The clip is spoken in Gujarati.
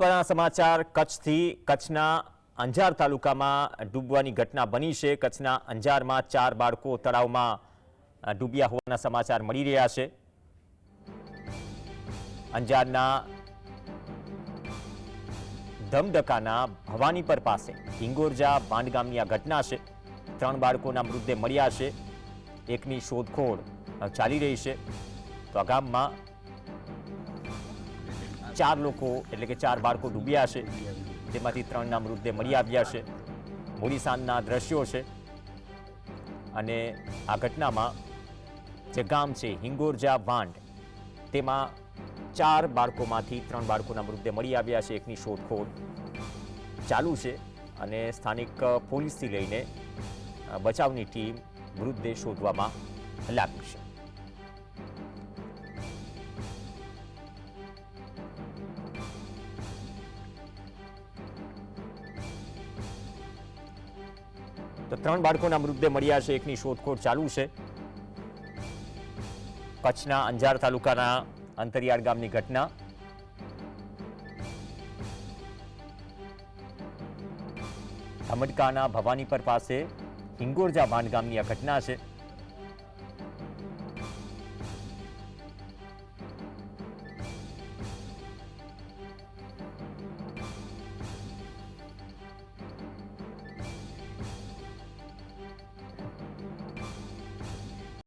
મહત્વના સમાચાર કચ્છથી કચ્છના અંજાર તાલુકામાં ડૂબવાની ઘટના બની છે. કચ્છના અંજારમાં ચાર બાળકો તળાવમાં ડૂબ્યા હોવાના સમાચાર મળી રહ્યા છે. અંજારના ધમડકાના ભવાનીપર પાસે હિંગોરજા ભાંડ ગામની આ ઘટના છે. ત્રણ બાળકોના મૃતદેહ મળ્યા છે. એકની શોધખોળ ચાલી રહી છે. તો આ ગામમાં ચાર લોકો, એટલે કે ચાર બાળકો ડૂબ્યા છે. તેમાંથી ત્રણના મૃતદેહ મળી આવ્યા છે. મોડી સાંજના દ્રશ્યો છે. અને આ ઘટનામાં જે ગામ છે, હિંગોરજા વાંડ તેમાં ચાર બાળકોમાંથી ત્રણ બાળકોના મૃતદેહ મળી આવ્યા છે, એકની શોધખોળ ચાલુ છે. અને સ્થાનિક પોલીસથી લઈને બચાવની ટીમ મૃતદેહ શોધવામાં લાગી છે. તો ત્રણ બાળકોના મૃતદેહ મળ્યા છે. એકની શોધખોળ ચાલુ છે. કચ્છના અંજાર તાલુકાના અંતરિયાળ ગામની ઘટના. ધમટકાના ભવાનીપર પાસે હિંગોરજા ભાંડ ગામની આ ઘટના છે.